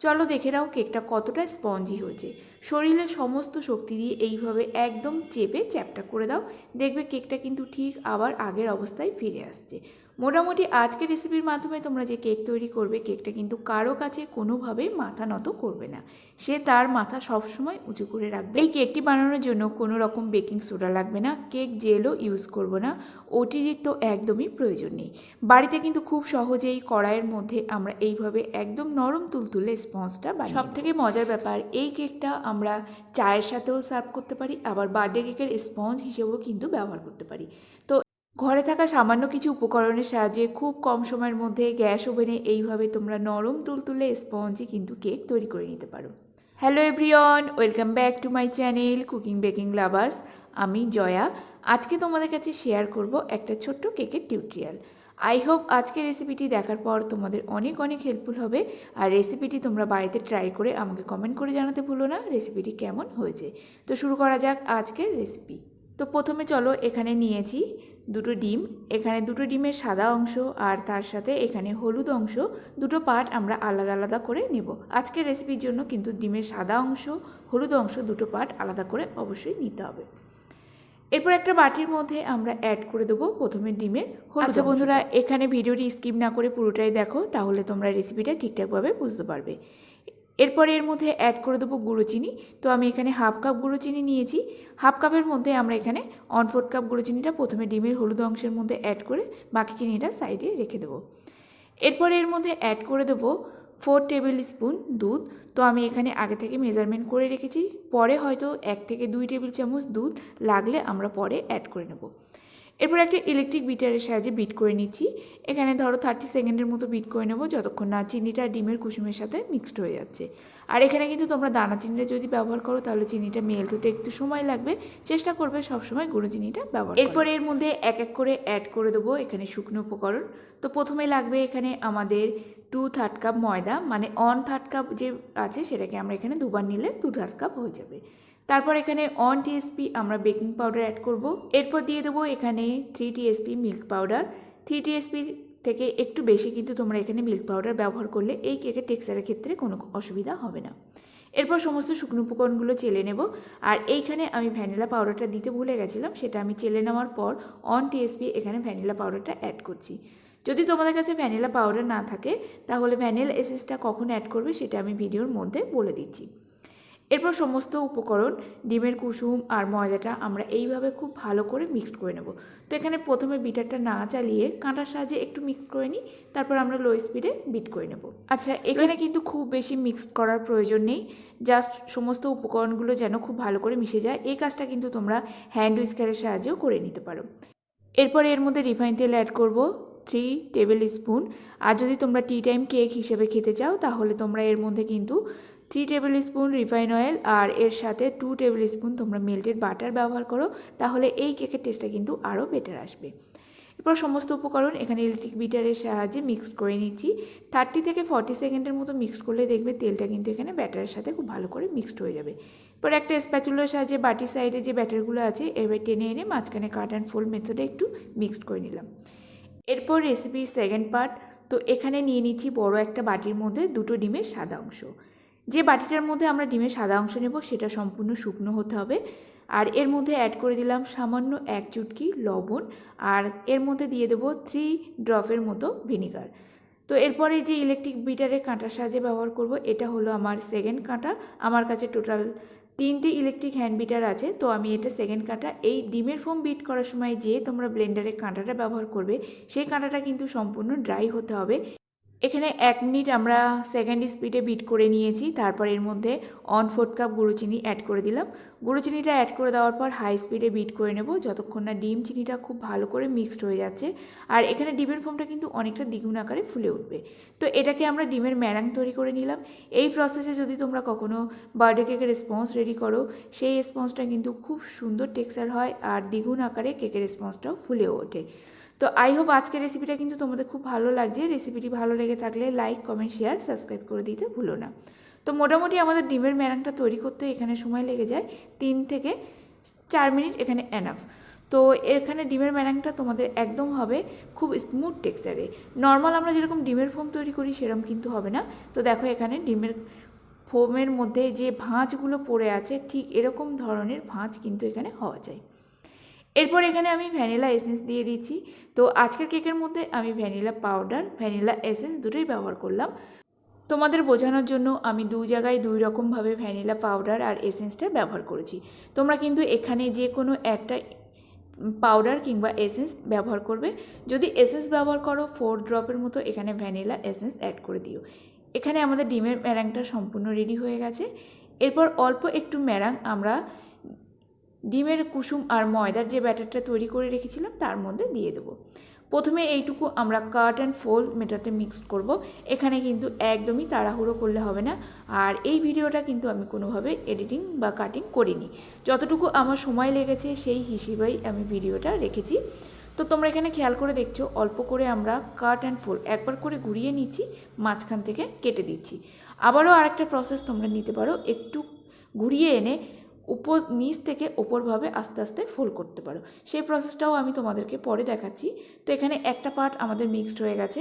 চলো দেখে নাও কেকটা কতটা স্পঞ্জি হয়েছে। শরীরের সমস্ত শক্তি দিয়ে এইভাবে একদম চেপে চ্যাপটা করে দাও। দেখবে কেকটা কিন্তু ঠিক আবার আগের অবস্থায় ফিরে আসছে। মোটামুটি আজকের রেসিপির মাধ্যমে তোমরা যে কেক তৈরি করবে, কেকটা কিন্তু কারও কাছে কোনোভাবে মাথা নত করবে না। সে তার মাথা সবসময় উঁচু করে রাখবে। এই কেকটি বানানোর জন্য কোনো রকম বেকিং সোডা লাগবে না। কেক জেলও ইউজ করব না। ওটির তো একদমই প্রয়োজন নেই। বাড়িতে কিন্তু খুব সহজেই কড়াইয়ের মধ্যে আমরা এইভাবে একদম নরম তুলতুলে স্পঞ্জটা বানিয়ে সব থেকে মজার ব্যাপার, এই কেকটা আমরা চায়ের সাথেও সার্ভ করতে পারি, আবার বার্থডে কেকের স্পঞ্জ হিসেবেও কিন্তু ব্যবহার করতে পারি। তো ঘরে থাকা সামান্য কিছু উপকরণের সাহায্যে খুব কম সময়ের মধ্যে গ্যাস ওভেনে এইভাবে তোমরা নরম তুলতুলে স্পঞ্জে কিন্তু কেক তৈরি করে নিতে পারো। Hello everyone, welcome back to my channel cooking baking lovers. আমি জয়া। আজকে তোমাদের কাছে শেয়ার করব একটা ছোট্ট কেকের টিউটোরিয়াল। আই হোপ আজকের রেসিপিটি দেখার পর তোমাদের অনেক অনেক হেল্পফুল হবে। আর রেসিপিটি তোমরা বাড়িতে ট্রাই করে আমাকে কমেন্ট করে জানাতে ভুলো না, রেসিপিটি কেমন হয়েছে। তো শুরু করা যাক আজকের রেসিপি। তো প্রথমে চলো এখানে নিয়েছি দুটো ডিম এখানে দুটো ডিমের সাদা অংশ আর তার সাথে এখানে হলুদ অংশ দুটো পার্ট আমরা আলাদা আলাদা করে নেব। আজকের রেসিপির জন্য কিন্তু ডিমের সাদা অংশ হলুদ অংশ দুটো পার্ট আলাদা করে অবশ্যই নিতে হবে। এরপর একটা বাটির মধ্যে আমরা অ্যাড করে দেবো প্রথমে ডিমের আচ্ছা বন্ধুরা এখানে ভিডিওটি স্কিপ না করে পুরোটাই দেখো তাহলে তোমরা রেসিপিটা ঠিকঠাকভাবে বুঝতে পারবে। এরপরে এর মধ্যে অ্যাড করে দেবো গুঁড়ো চিনি। তো আমি এখানে হাফ কাপ গুঁড়ো চিনি নিয়েছি। হাফ কাপের মধ্যে আমরা এখানে ওয়ান ফোর্থ কাপ গুঁড়ো চিনিটা প্রথমে ডিমের হলুদ অংশের মধ্যে অ্যাড করে বাকি চিনিটা সাইডে রেখে দেবো। এরপরে এর মধ্যে অ্যাড করে দেবো ফোর টেবিল স্পুন দুধ। তো আমি এখানে আগে থেকে মেজারমেন্ট করে রেখেছি। পরে হয়তো এক থেকে দুই টেবিল চামচ দুধ লাগলে আমরা পরে অ্যাড করে নেব। এরপর একটা ইলেকট্রিক বিটারের সাহায্যে বিট করে নিচ্ছি। এখানে ধরো থার্টি সেকেন্ডের মতো বিট করে নেব, যতক্ষণ না চিনিটা ডিমের কুসুমের সাথে মিক্সড হয়ে যাচ্ছে। আর এখানে কিন্তু তোমরা দানা চিনিটা যদি ব্যবহার করো, তাহলে চিনিটা মেল্ট হতে একটু সময় লাগবে। চেষ্টা করবে সবসময় গুঁড়ো চিনিটা ব্যবহার এরপর এর মধ্যে এক এক করে অ্যাড করে দেবো এখানে শুকনো উপকরণ। তো প্রথমে লাগবে এখানে আমাদের টু থার্ড কাপ ময়দা মানে অন থার্ড কাপ যে আছে, সেটাকে আমরা এখানে দুবার নিলে টু থার্ড কাপ হয়ে যাবে। তারপর এখানে অন টিএসপি আমরা বেকিং পাউডার অ্যাড করব। এরপর দিয়ে দেবো এখানে three TSP milk powder three TSP থেকে একটু বেশি কিন্তু তোমরা এখানে মিল্ক পাউডার ব্যবহার করলে এই কেকের টেক্সচারের ক্ষেত্রে কোনো অসুবিধা হবে না। এরপর সমস্ত শুকনো উপকরণগুলো চেলে নেব। আর এইখানে আমি ভ্যানিলা পাউডারটা দিতে ভুলে গেছিলাম, সেটা আমি চেলে নেওয়ার পর অন টিএসপি এখানে ভ্যানিলা পাউডারটা অ্যাড করছি। যদি তোমাদের কাছে ভ্যানিলা পাউডার না থাকে, তাহলে ভ্যানিলা এসেসটা কখন অ্যাড করবে সেটা আমি ভিডিওর মধ্যে বলে দিচ্ছি। এরপর সমস্ত উপকরণ ডিমের কুসুম আর ময়দাটা আমরা এইভাবে খুব ভালো করে মিক্সড করে নেব। তো এখানে প্রথমে বিটারটা না চালিয়ে কাঁটার সাহায্যে একটু মিক্স করে নিই তারপর আমরা লো স্পিডে বিট করে নেব। আচ্ছা এখানে কিন্তু খুব বেশি মিক্সড করার প্রয়োজন নেই জাস্ট সমস্ত উপকরণগুলো যেন খুব ভালো করে মিশে যায় এই কাজটা কিন্তু তোমরা হ্যান্ড উইস্কারের সাহায্যেও করে নিতে পারো। এরপর এর মধ্যে রিফাইন তেল অ্যাড করব থ্রি টেবিল স্পুন আর যদি তোমরা টি টাইম কেক হিসেবে খেতে চাও তাহলে তোমরা এর মধ্যে কিন্তু three table spoon refine oil আর এর সাথে টু টেবিল স্পুন তোমরা মেল্টেড বাটার ব্যবহার করো, তাহলে এই কেকের টেস্টটা কিন্তু আরও বেটার আসবে। এরপর সমস্ত উপকরণ এখানে ইলেকট্রিক বিটারের সাহায্যে মিক্সড করে নিচ্ছি। থার্টি থেকে ফর্টি সেকেন্ডের মতো মিক্সড করলে দেখবে তেলটা কিন্তু এখানে ব্যাটারের সাথে খুব ভালো করে মিক্সড হয়ে যাবে। এরপর একটা স্প্যাচুলার সাহায্যে বাটির সাইডে যে ব্যাটারগুলো আছে এবার টেনে এনে মাঝখানে কাট অ্যান্ড ফোল্ড মেথডে একটু মিক্সড করে নিলাম। এরপর রেসিপির সেকেন্ড পার্ট তো এখানে নিয়ে নিচ্ছি বড় একটা বাটির মধ্যে দুটো ডিমের সাদা অংশ। যে বাটিটার মধ্যে আমরা ডিমের সাদা অংশ নেব, সেটা সম্পূর্ণ শুকনো হতে হবে। আর এর মধ্যে অ্যাড করে দিলাম সামান্য এক চুটকি লবণ, আর এর মধ্যে দিয়ে দেবো থ্রি ড্রপের মতো ভিনিগার তো এরপরে যে ইলেকট্রিক বিটারের কাঁটার সাহায্যে ব্যবহার করব, এটা হলো আমার সেকেন্ড কাঁটা। আমার কাছে টোটাল তিনটে ইলেকট্রিক হ্যান্ড বিটার আছে, তো আমি এটা সেকেন্ড কাঁটা। এই ডিমের ফোম বিট করার সময় যে তোমরা ব্লেন্ডারে কাঁটাটা ব্যবহার করবে, সেই কাঁটাটা কিন্তু সম্পূর্ণ ড্রাই হতে হবে। এখানে এক মিনিট আমরা সেকেন্ড স্পিডে বিট করে নিয়েছি, তারপর এর মধ্যে অন ফোর্থ কাপ গুঁড়ো চিনি অ্যাড করে দিলাম। গুঁড়ো চিনিটা অ্যাড করে দেওয়ার পর হাই স্পিডে বিট করে নেব, যতক্ষণ না ডিম চিনিটা খুব ভালো করে মিক্সড হয়ে যাচ্ছে। আর এখানে ডিমের ফোমটা কিন্তু অনেকটা দ্বিগুণ আকারে ফুলে উঠবে। তো এটাকে আমরা ডিমের ম্যারাং তৈরি করে নিলাম। এই প্রসেসে যদি তোমরা কখনো বার্থডে কেকের স্পঞ্জ রেডি করো, সেই স্পঞ্জটা কিন্তু খুব সুন্দর টেক্সচার হয় আর দ্বিগুণ আকারে কেকের স্পঞ্জটাও ফুলে ওঠে। তো আই হোপ আজকের রেসিপিটা কিন্তু তোমাদের খুব ভালো লাগছে। রেসিপিটি ভালো লেগে থাকলে লাইক কমেন্ট শেয়ার সাবস্ক্রাইব করে দিতে ভুলো না। তো মোটামুটি আমাদের ডিমের ম্যারাংটা তৈরি করতে এখানে সময় লেগে যায়। তিন থেকে চার মিনিট এখানে এনাফ তো এখানে ডিমের ম্যারাংটা তোমাদের একদম হবে খুব স্মুথ টেক্সচারে নর্মাল আমরা যেরকম ডিমের ফোম তৈরি করি, সেরকম কিন্তু হবে না। তো দেখো এখানে ডিমের ফোমের মধ্যে যে ভাঁজগুলো পড়ে আছে, ঠিক এরকম ধরনের ভাঁজ কিন্তু এখানে হওয়া চাই এরপর এখানে আমি ভ্যানিলা এসেন্স দিয়ে দিচ্ছি। তো আজকের কেকের মধ্যে আমি ভ্যানিলা পাউডার, ভ্যানিলা এসেন্স দুটোই ব্যবহার করলাম। তোমাদের বোঝানোর জন্য আমি দু জায়গায় দুই রকমভাবে ভ্যানিলা পাউডার আর এসেন্সটা ব্যবহার করেছি। তোমরা কিন্তু এখানে যে কোনো একটা পাউডার কিংবা এসেন্স ব্যবহার করবে। যদি এসেন্স ব্যবহার করো, ফোর ড্রপের মতো এখানে ভ্যানিলা এসেন্স অ্যাড করে দিও। এখানে আমাদের ডিমের ম্যারাংটা সম্পূর্ণ রেডি হয়ে গেছে। এরপর অল্প একটু ম্যারাং আমরা ডিমের কুসুম আর ময়দার যে ব্যাটারটা তৈরি করে রেখেছিলাম, তার মধ্যে দিয়ে দেবো। প্রথমে এইটুকু আমরা কাট অ্যান্ড ফোল্ড মেটাতে মিক্সড করব। এখানে কিন্তু একদমই তাড়াহুড়ো করলে হবে না। আর এই ভিডিওটা কিন্তু আমি কোনোভাবে এডিটিং বা কাটিং করিনি। যতটুকু আমার সময় লেগেছে, সেই হিসেবেই আমি ভিডিওটা রেখেছি। তো তোমরা এখানে খেয়াল করে দেখছ, অল্প করে আমরা কাট অ্যান্ড ফোল্ড একবার করে ঘুরিয়ে নিচ্ছি, মাঝখান থেকে কেটে দিচ্ছি। আবারও আরেকটা প্রসেস তোমরা নিতে পারো। একটু ঘুরিয়ে এনে উপর, নিচ থেকে ওপরভাবে আস্তে আস্তে ফোল্ড করতে পারো। সেই প্রসেসটাও আমি তোমাদেরকে পরে দেখাচ্ছি। তো এখানে একটা পার্ট আমাদের মিক্সড হয়ে গেছে।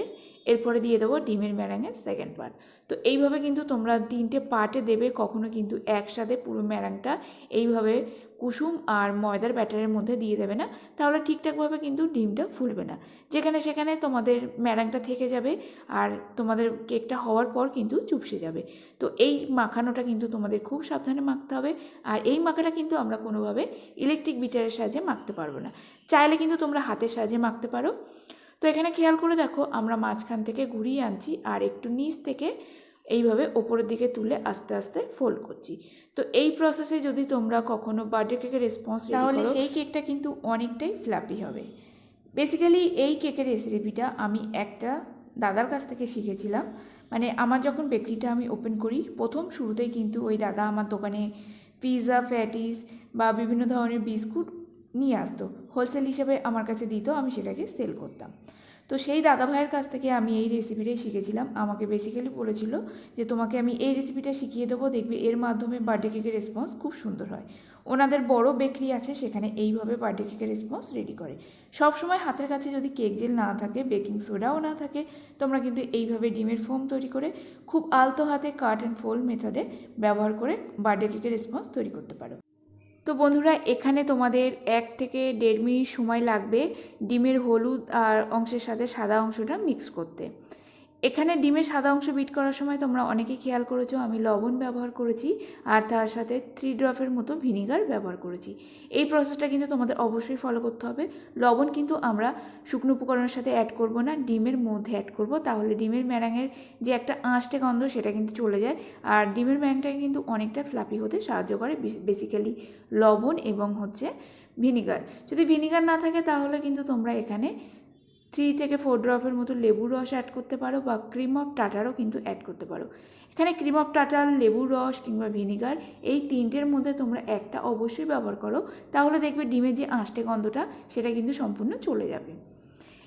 এরপরে দিয়ে দেবো ডিমের ম্যারাঙের সেকেন্ড পার্ট তো এইভাবে কিন্তু তোমরা তিনটে পার্টে দেবে, কখনো কিন্তু একসাথে পুরো ম্যারাংটা এইভাবে কুসুম আর ময়দার ব্যাটারের মধ্যে দিয়ে দেবে না। তাহলে ঠিকঠাকভাবে কিন্তু ডিমটা ফুলবে না। যেখানে সেখানে তোমাদের ম্যারাংটা থেকে যাবে আর তোমাদের কেকটা হওয়ার পর কিন্তু চুপসে যাবে। তো এই মাখানোটা কিন্তু তোমাদের খুব সাবধানে মাখতে হবে আর এই মাখাটা কিন্তু আমরা কোনোভাবে ইলেকট্রিক বিটারের সাহায্যে মাখতে পারব না। চাইলে কিন্তু তোমরা হাতের সাহায্যে মাখতে পারো। তো এখানে খেয়াল করে দেখো আমরা মাঝখান থেকে ঘুরিয়ে আনছি আর একটু নিচ থেকে এইভাবে ওপরের দিকে তুলে আস্তে আস্তে ফোল্ড করছি। তো এই প্রসেসে যদি তোমরা কখনো বার্থডে কেকের রেসপন্স তাহলে সেই কেকটা কিন্তু অনেকটাই ফ্ল্যাপি হবে। বেসিক্যালি এই কেকের রেসিপিটা আমি একটা দাদার কাছ থেকে শিখেছিলাম। মানে আমার যখন বেকারিটা আমি ওপেন করি প্রথম শুরুতেই কিন্তু ওই দাদা আমার দোকানে পিৎজা ফ্যাটিস বা বিভিন্ন ধরনের বিস্কুট নিয়ে আসতো। হোলসেল হিসেবে আমার কাছে দিত, আমি সেটাকে সেল করতাম। তো সেই দাদা ভাইয়ের কাছ থেকে আমি এই রেসিপিটাই শিখেছিলাম। আমাকে বেসিক্যালি বলেছিল যে, তোমাকে আমি এই রেসিপিটা শিখিয়ে দেবো, দেখবে এর মাধ্যমে বার্থডে কেকের রেসপন্স খুব সুন্দর হয়। ওনাদের বড় বেকরি আছে, সেখানে এইভাবে বার্থডে কেকের রেসপন্স রেডি করে। সব সময় হাতের কাছে যদি কেক জেল না থাকে বেকিং সোডাও না থাকে, তোমরা কিন্তু এইভাবে ডিমের ফোম তৈরি করে, খুব আলতো হাতে কাট অ্যান্ড ফোল্ড মেথডে ব্যবহার করে বার্থডে কেকের রেসপন্স তৈরি করতে পারো। তো বন্ধুরা, এখানে তোমাদের এক থেকে দেড় মিনিট সময় লাগবে ডিমের হলুদ আর অংশের সাথে সাদা অংশটা মিক্স করতে। এখানে ডিমের সাদা অংশ বিট করার সময় তোমরা অনেকে খেয়াল করেছ, আমি লবণ ব্যবহার করেছি আর তার সাথে থ্রি ড্রপের মতো ভিনিগার ব্যবহার করেছি। এই প্রসেসটা কিন্তু তোমাদের অবশ্যই ফলো করতে হবে। লবণ কিন্তু আমরা শুকনো উপকরণের সাথে অ্যাড করব না, ডিমের মধ্যে অ্যাড করব, তাহলে ডিমের ম্যারাঙের যে একটা আঁশটে গন্ধ সেটা কিন্তু চলে যায়। আর ডিমের ম্যারাংটাকে কিন্তু অনেকটা ফ্লাপি হতে সাহায্য করে বেসিক্যালি লবণ এবং হচ্ছে ভিনিগার। যদি ভিনিগার না থাকে তাহলে কিন্তু তোমরা এখানে থ্রি থেকে ফোর ড্রপের মতো লেবুর রস অ্যাড করতে পারো বা ক্রিম অফ টাটারও কিন্তু অ্যাড করতে পারো। এখানে ক্রিম অফ টাটার লেবুর রস কিংবা ভিনিগার এই তিনটের মধ্যে তোমরা একটা অবশ্যই ব্যবহার করো, তাহলে দেখবে ডিমের যে আঁশটে গন্ধটা, সেটা কিন্তু সম্পূর্ণ চলে যাবে।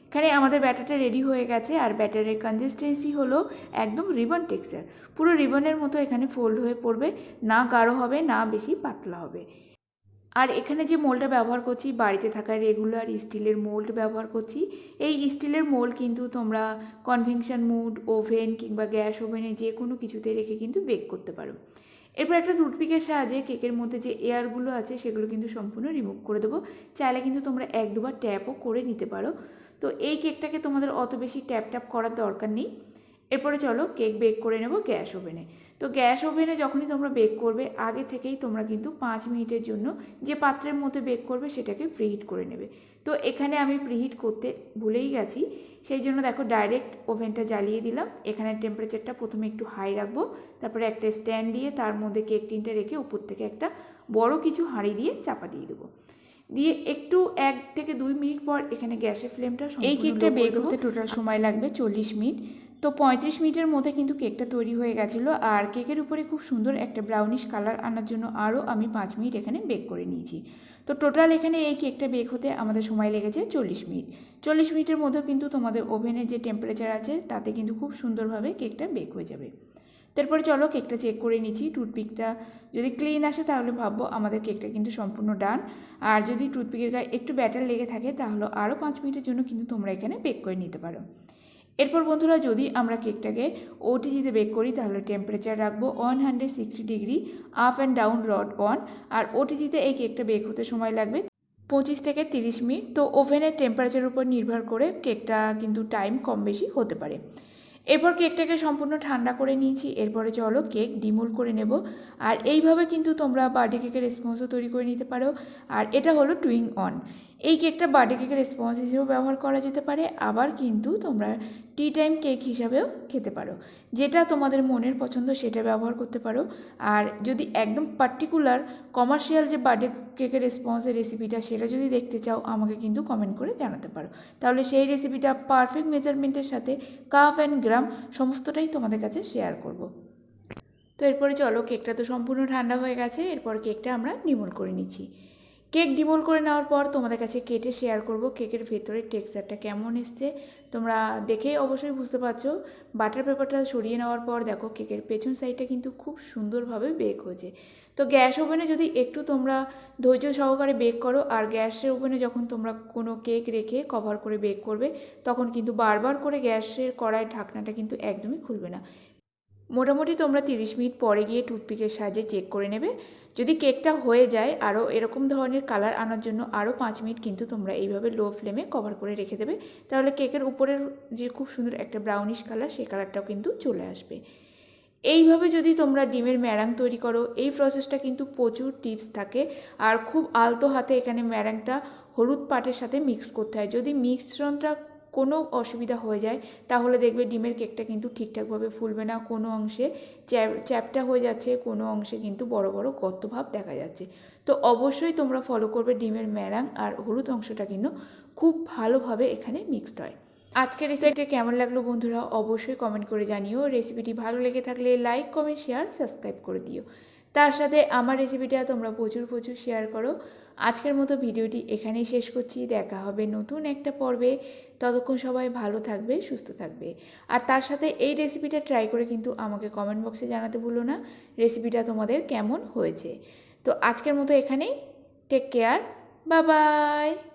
এখানে আমাদের ব্যাটারটা রেডি হয়ে গেছে, আর ব্যাটারের কনসিস্টেন্সি হলো একদম রিবন টেক্সচার পুরো রিবনের মতো এখানে ফোল্ড হয়ে পড়বে, না গাঢ় হবে, না বেশি পাতলা হবে। আর এখানে যে মোল্ডটা ব্যবহার করছি, বাড়িতে থাকা রেগুলার স্টিলের মোল্ড ব্যবহার করছি, এই স্টিলের মোল্ড কিন্তু তোমরা কনভেনশন মুড ওভেন কিংবা গ্যাস ওভেনে যে কোনো কিছুতে রেখে কিন্তু বেক করতে পারো। এরপর একটা টুথপিকের সাহায্যে কেকের মধ্যে যে এয়ারগুলো আছে, সেগুলো কিন্তু সম্পূর্ণ রিমুভ করে দেবো। চাইলে কিন্তু তোমরা এক দুবার ট্যাপও করে নিতে পারো। তো এই কেকটাকে তোমাদের অত বেশি ট্যাপ ট্যাপ করার দরকার নেই। এরপরে চলো কেক বেক করে নেব গ্যাস ওভেনে। তো গ্যাস ওভেনে যখনই তোমরা বেক করবে আগে থেকেই তোমরা কিন্তু পাঁচ মিনিটের জন্য যে পাত্রের মধ্যে বেক করবে সেটাকে ফ্রিহিট করে নেবে। তো এখানে আমি প্রিহিট করতে ভুলেই গেছি সেই জন্য দেখো ডাইরেক্ট ওভেনটা জ্বালিয়ে দিলাম। এখানে টেম্পারেচারটা প্রথমে একটু হাই রাখব তারপরে একটা স্ট্যান্ড দিয়ে তার মধ্যে কেক টিনটা রেখে উপর থেকে একটা বড় কিছু হাঁড়ি দিয়ে চাপা দিয়ে দেবো। দিয়ে একটু এক থেকে দুই মিনিট পর এখানে গ্যাসের ফ্লেমটা এই কেকটা বেক হতে টোটাল সময় লাগবে চল্লিশ মিনিট। তো পঁয়ত্রিশ মিনিটের মধ্যে কিন্তু কেকটা তৈরি হয়ে গেছিল। আর কেকের উপরে খুব সুন্দর একটা ব্রাউনিশ কালার আনার জন্য আরও আমি পাঁচ মিনিট এখানে বেক করে নিয়েছি। তো টোটাল এখানে এই কেকটা বেক হতে আমাদের সময় লেগেছে চল্লিশ মিনিট। চল্লিশ মিনিটের মধ্যেও কিন্তু তোমাদের ওভেনের যে টেম্পারেচার আছে, তাতে কিন্তু খুব সুন্দরভাবে কেকটা বেক হয়ে যাবে। তারপরে চলো কেকটা চেক করে নিচ্ছি। টুথপিকটা যদি ক্লিন আসে তাহলে ভাববো আমাদের কেকটা কিন্তু সম্পূর্ণ ডান আর যদি টুথপিকের গায়ে একটু ব্যাটার লেগে থাকে তাহলে আরও পাঁচ মিনিটের জন্য কিন্তু তোমরা এখানে বেক করে নিতে পারো। এরপর বন্ধুরা যদি আমরা কেকটাকে ওটিজিতে বেক করি, তাহলে টেম্পারেচার রাখব one hundred sixty degree up and down rod on আর ওটিজিতে এই কেকটা বেক হতে সময় লাগবে পঁচিশ থেকে তিরিশ মিনিট। তো ওভেনের টেম্পারেচার উপর নির্ভর করে কেকটা কিন্তু টাইম কম বেশি হতে পারে। এরপর কেকটাকে সম্পূর্ণ ঠান্ডা করে নিয়েছি। এরপরে চলো কেক ডিমুল করে নেব। আর এইভাবে কিন্তু তোমরা বার্থডে কেকের রেসপন্সও তৈরি করে নিতে পারো। আর এটা হলো টুইং অন। এই কেকটা বার্থডে কেকের রেসপন্স হিসেবেও ব্যবহার করা যেতে পারে, আবার কিন্তু তোমরা টি টাইম কেক হিসাবেও খেতে পারো। যেটা তোমাদের মনের পছন্দ সেটা ব্যবহার করতে পারো। আর যদি একদম পার্টিকুলার কমার্শিয়াল যে বার্থডে কেকের রেসপন্সের রেসিপিটা সেটা যদি দেখতে চাও, আমাকে কিন্তু কমেন্ট করে জানাতে পারো। তাহলে সেই রেসিপিটা পারফেক্ট মেজারমেন্টের সাথে কাপ অ্যান্ড গ্রাম সমস্তটাই তোমাদের কাছে শেয়ার করব। তো এরপরে চলো, কেকটা তো সম্পূর্ণ ঠান্ডা হয়ে গেছে, এরপর কেকটা আমরা নিমল করে নিচ্ছি। কেক ডিমোল করে নেওয়ার পর তোমাদের কাছে কেটে শেয়ার করব। কেকের ভেতরের টেক্সচারটা কেমন এসছে তোমরা দেখেই অবশ্যই বুঝতে পারছ। বাটার পেপারটা সরিয়ে নেওয়ার পর দেখো, কেকের পেছন সাইডটা কিন্তু খুব সুন্দরভাবে বেক হয়েছে। তো গ্যাস ওভেনে যদি একটু তোমরা ধৈর্য সহকারে বেক করো, আর গ্যাসের ওভেনে যখন তোমরা কোনো কেক রেখে কভার করে বেক করবে, তখন কিন্তু বারবার করে গ্যাসের কড়াই ঢাকনাটা কিন্তু একদমই খুলবে না। মোটামুটি তোমরা তিরিশ মিনিট পরে গিয়ে টুথপিকের সাহায্যে চেক করে নেবে। যদি কেকটা হয়ে যায় আরও এরকম ধরনের কালার আনার জন্য আরও পাঁচ মিনিট কিন্তু তোমরা এইভাবে লো ফ্লেমে কভার করে রেখে দেবে। তাহলে কেকের উপরের যে খুব সুন্দর একটা ব্রাউনিশ কালার সেই কালারটাও কিন্তু চলে আসবে। এইভাবে যদি তোমরা ডিমের ম্যারাং তৈরি করো, এই প্রসেসটা কিন্তু প্রচুর টিপস থাকে। আর খুব আলতো হাতে এখানে ম্যারাংটা হলুদ পাটের সাথে মিক্স করতে হয়। যদি মিশ্রণটা কোনো অসুবিধা হয়ে যায়, তাহলে দেখবে ডিমের কেকটা কিন্তু ঠিকঠাকভাবে ফুলবে না। কোনো অংশে চ্যাপটা হয়ে যাচ্ছে, কোনো অংশে কিন্তু বড় বড় গর্তভাব দেখা যাচ্ছে। তো অবশ্যই তোমরা ফলো করবে ডিমের ম্যারাং আর হলুদ অংশটা কিন্তু খুব ভালোভাবে এখানে মিক্সড হয়। আজকের রেসিপিটা কেমন লাগল বন্ধুরা? অবশ্যই কমেন্ট করে জানিও। রেসিপিটি ভালো লেগে থাকলে লাইক কমেন্ট শেয়ার সাবস্ক্রাইব করে দিও। তার সাথে আমার রেসিপিটা তোমরা প্রচুর প্রচুর শেয়ার করো। আজকের মতো ভিডিওটি এখানেই শেষ করছি। দেখা হবে নতুন একটা পর্বে। ততক্ষণ সবাই ভালো থাকবে, সুস্থ থাকবে। আর তার সাথে এই রেসিপিটা ট্রাই করে কিন্তু আমাকে কমেন্ট বক্সে জানাতে ভুলো না। রেসিপিটা তোমাদের কেমন হয়েছে? তো আজকের মতো এখানেই। টেক কেয়ার বাবাই বাই